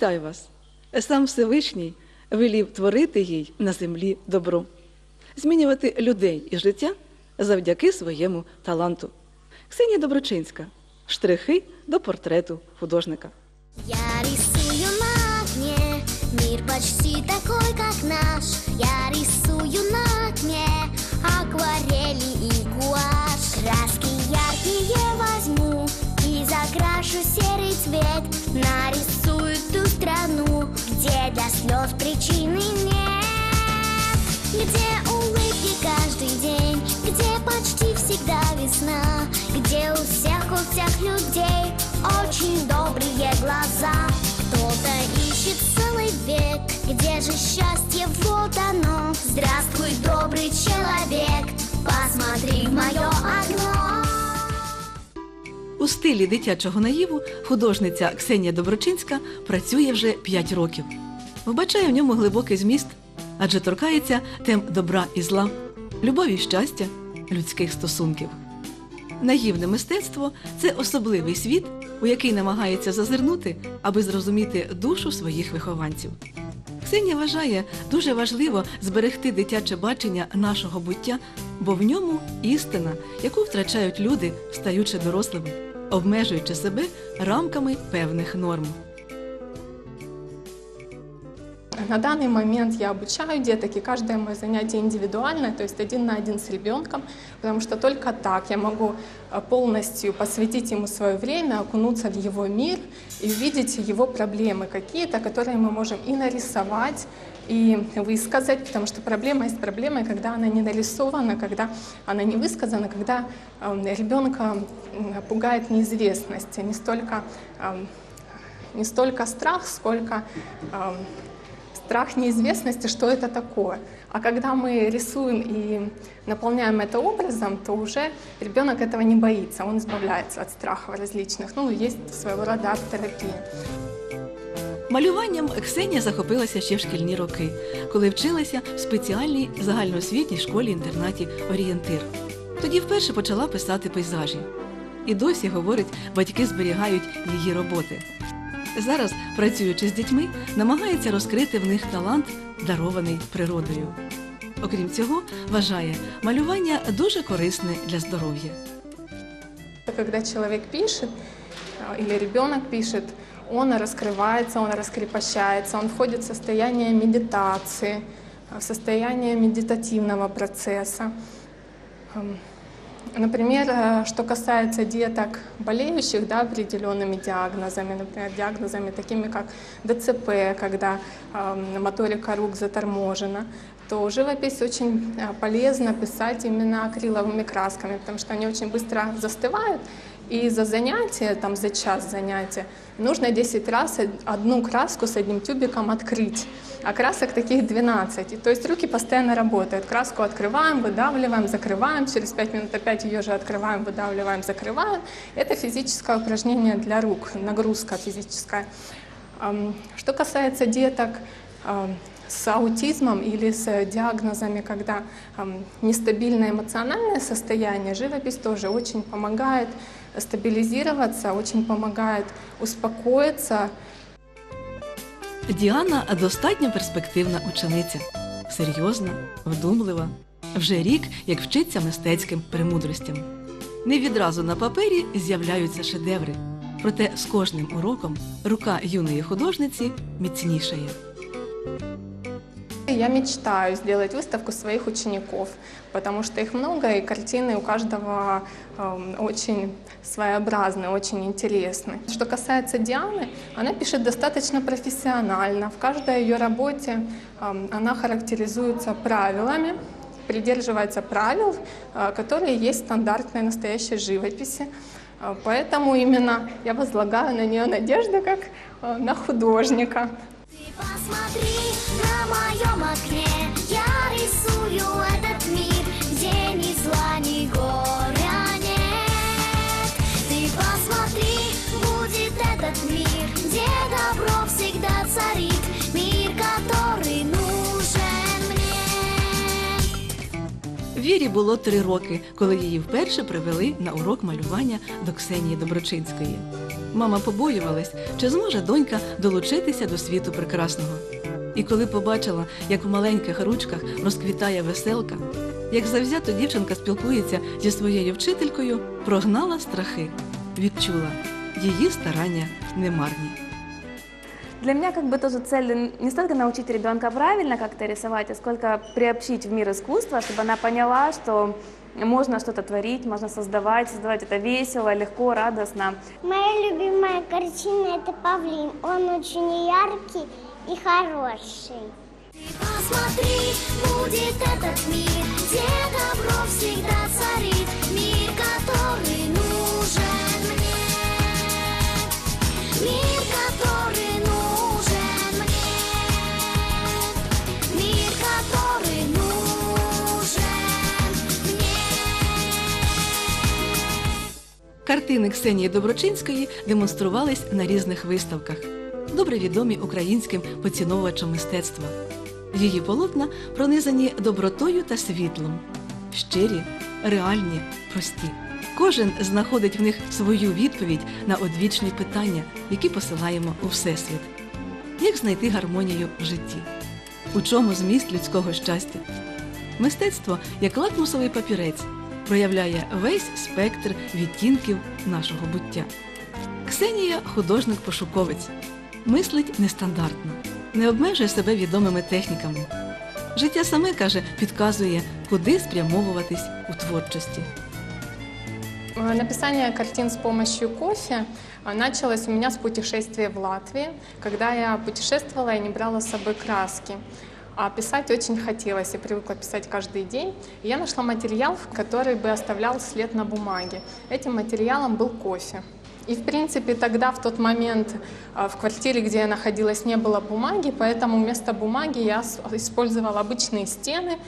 Вітаю вас! Сам Всевишній велів творити їй на землі добро, змінювати людей і життя завдяки своєму таланту. Ксенія Доброчинська. Штрихи до портрету художника. Я рисую на окне Мир почти такой, как наш Я рисую на окне Акварели и гуашь Краски яркие возьму И закрашу серый цвет Нарисую слез причины нет Где улыбки каждый день Где почти всегда весна Где у всех, у всех людей Очень добрые глаза Кто-то ищет целый век Где же счастье, вот оно Здравствуй, добрый человек Посмотри в мое окно У стилі дитячого наїву художниця Ксенія Доброчинська працює вже 5 років. Вбачає в ньому глибокий зміст, адже торкається тем добра і зла, любові і щастя, людських стосунків. Наївне мистецтво це особливий світ, у який намагається зазирнути, аби зрозуміти душу своїх вихованців. Ксенія вважає дуже важливо зберегти дитяче бачення нашого буття, бо в ньому істина, яку втрачають люди, стаючи дорослими, обмежуючи себе рамками певних норм. На данный момент я обучаю деток, и каждое мое занятие индивидуальное, то есть один на один с ребенком, потому что только так я могу э, полностью посвятить ему свое время, окунуться в его мир и увидеть его проблемы какие-то, которые мы можем и нарисовать, и высказать, потому что проблема есть проблема, когда она не нарисована, когда она не высказана, когда э, ребенка пугает неизвестность, не столько эм, не столько страх, сколько эм, страх неизвестности, что это такое. А когда мы рисуем и наполняем это образом, то уже ребенок этого не боится, он избавляется от страхов различных. Ну, есть своего рода арт-терапия. Малюванням Ксенія захопилася ще в шкільні роки, коли вчилася в спеціальній загальноосвітній школі-інтернаті Орієнтир. Тоді вперше почала писати пейзажі. І досі, говорить, батьки зберігають її роботи. Зараз, працюючи з дітьми, намагається розкрити в них талант, дарований природою. Окрім цього, вважає, малювання дуже корисне для здоров'я. Когда человек пишет, э, или ребенок пишет, он раскрывается, он раскрепощается, он входит в состояние медитации, э, в состояние медитативного процесса. Например, э, что касается деток, болеющих да, определенными диагнозами, например, диагнозами такими как ДЦП, когда эм, моторика рук заторможена, то живопись очень э, полезно писать именно акриловыми красками, потому что они очень быстро застывают, и за занятие, там за час занятия, нужно 10 раз одну краску с одним тюбиком открыть. А красок таких 12. И, то есть руки постоянно работают. Краску открываем, выдавливаем, закрываем. Через 5 минут опять ее же открываем, выдавливаем, закрываем. Это физическое упражнение для рук, нагрузка физическая. Что касается деток с аутизмом или с диагнозами, когда нестабильное эмоциональное состояние, живопись тоже очень помогает стабилизироваться, очень помогает успокоиться, Діана достатньо перспективна учениця, серйозна, вдумлива. Вже рік як вчиться мистецьким премудростям. Не відразу на папері з'являються шедеври, проте з кожним уроком рука юної художниці міцнішає. Я мечтаю сделать выставку своих учеников, потому что их много, и картины у каждого эм, очень своеобразные, очень интересны. Что касается Дианы, она пишет достаточно профессионально. В каждой ее работе эм, она характеризуется правилами, придерживается правил, э, которые есть в стандартной настоящей живописи. Э, Поэтому именно я возлагаю на нее надежды как э, на художника. Ты посмотри на моем окне Я рисую этот мир Где ни зла, ни горя нет Ты посмотри, будет этот мир Где добро всегда царит Мир, который нужен мне Вірі було три роки, коли її вперше привели на урок малювання до Ксенії Доброчинської. Мама побоювалась, чи зможе донька долучитися до світу прекрасного. І коли побачила, як у маленьких ручках розквітає веселка, як завзято дівчинка спілкується зі своєю вчителькою, прогнала страхи, відчула її старання немарні. Для меня как бы тоже цель не столько научить ребенка правильно как-то рисовать, а сколько приобщить в мир искусства, чтобы она поняла, что можно что-то творить, можно создавать, создавать это весело, легко, радостно. Моя любимая картина это павлин. Он очень яркий и хороший. Посмотри, будет этот мир, где добро всегда царит. Мир, который Картини Ксенії Доброчинської демонструвались на різних виставках, добре відомі українським поціновувачам мистецтва. Її полотна пронизані добротою та світлом, щирі, реальні, прості. Кожен знаходить в них свою відповідь на одвічні питання, які посилаємо у Всесвіт. Як знайти гармонію в житті? У чому зміст людського щастя? Мистецтво як лакмусовий папірець проявляє весь спектр відтінків нашого буття. Ксенія художник-пошуковець, мислить нестандартно, не обмежує себе відомими техніками. Життя саме каже, підказує, куди спрямовуватись у творчості. Э, Написание картин с помощью кофе началось у меня с путешествия в Латвии, когда я путешествовала и не брала с собой краски. А писать очень хотелось, я привыкла писать каждый день. И я нашла материал, который бы оставлял след на бумаге. Этим материалом был кофе. И, в принципе, тогда, в тот момент, э, в квартире, где я находилась, не было бумаги, поэтому вместо бумаги я использовала обычные стены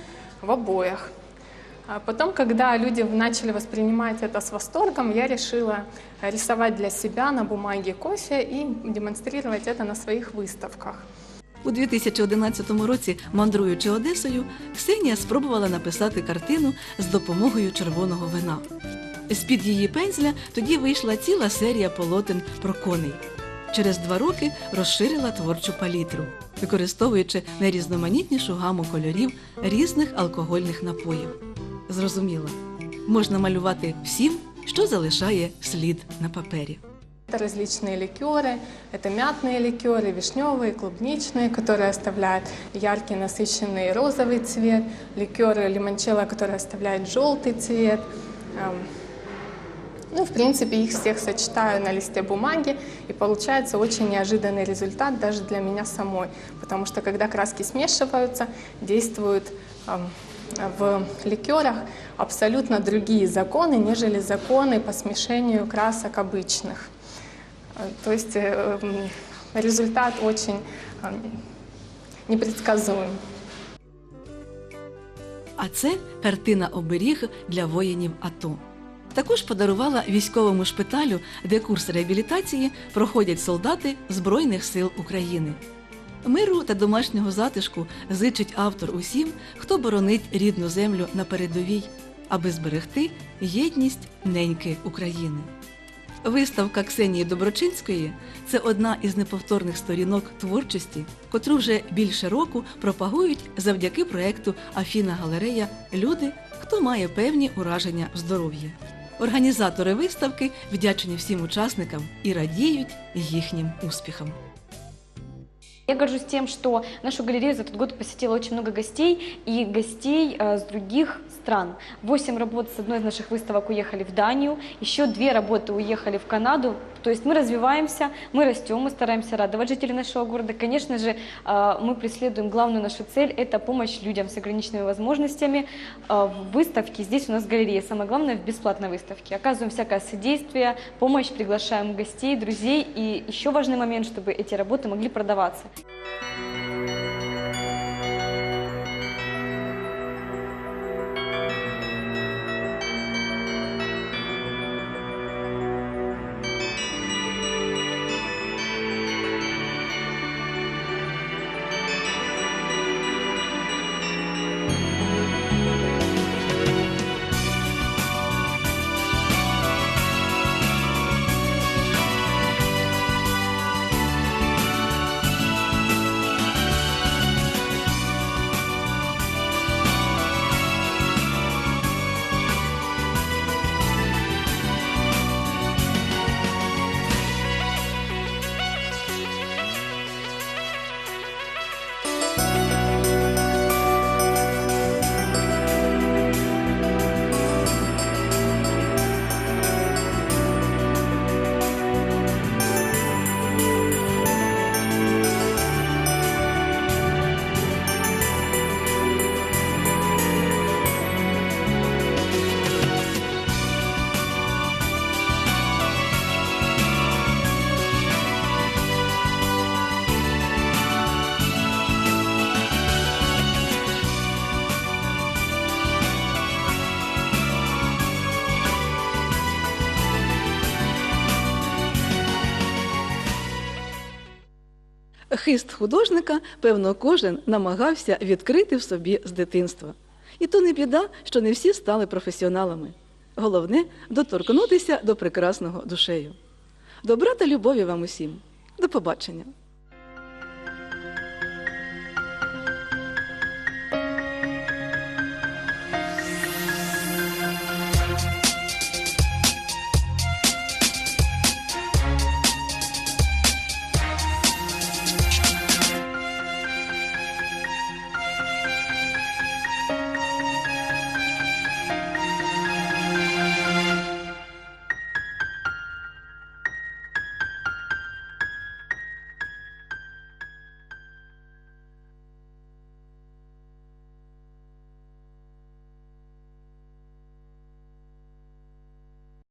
в обоях. А потом, когда люди начали воспринимать это с восторгом, я решила рисовать для себя на бумаге кофе и демонстрировать это на своих выставках. У 2011 році, мандруючи Одесою, Ксенія спробувала написати картину з допомогою червоного вина. З-під її пензля тоді вийшла ціла серія полотен про коней. Через два роки розширила творчу палітру, використовуючи найрізноманітнішу гаму кольорів різних алкогольних напоїв. Зрозуміла, можна малювати всім, що залишає слід на папері. Это различные ликеры, это мятные ликеры, вишневые, клубничные, которые оставляют яркий насыщенный розовый цвет, ликеры лимончелло, которые оставляют желтый цвет. Эм, Ну, в принципе, их всех сочетаю на листе бумаги, и получается очень неожиданный результат даже для меня самой, потому что когда краски смешиваются, действуют эм, в ликерах абсолютно другие законы, нежели законы по смешению красок обычных. Э, То есть э, м, результат очень э, непредсказуем. А це картина оберіг для воїнів АТО. Також подарувала військовому шпиталю, де курс реабілітації проходять солдати Збройних сил України. Миру та домашнього затишку зичить автор усім, хто боронить рідну землю на передовій, аби зберегти єдність неньки України. Виставка Ксенії Доброчинської це одна із неповторних сторінок творчості, котру вже більше року пропагують завдяки проекту Афіна Галерея Люди, хто має певні ураження в здоров'ї. Організатори виставки вдячні всім учасникам і радіють їхнім успіхам. Я горжусь тем, что нашу галерею за этот год посетило очень много гостей и гостей э, с других стран. Восемь работ с одной из наших выставок уехали в Данию, еще две работы уехали в Канаду. То есть мы развиваемся, мы растем, мы стараемся радовать жителей нашего города. Конечно же, э, мы преследуем главную нашу цель – это помощь людям с ограниченными возможностями. Э, В выставке, здесь у нас галерея, самое главное – в бесплатной выставке. Оказываем всякое содействие, помощь, приглашаем гостей, друзей. И еще важный момент, чтобы эти работы могли продаваться. Хист художника, певно, кожен намагався відкрити в собі з дитинства. І то не біда, що не всі стали професіоналами. Головне доторкнутися до прекрасного душею. Добра та любові вам усім. До побачення!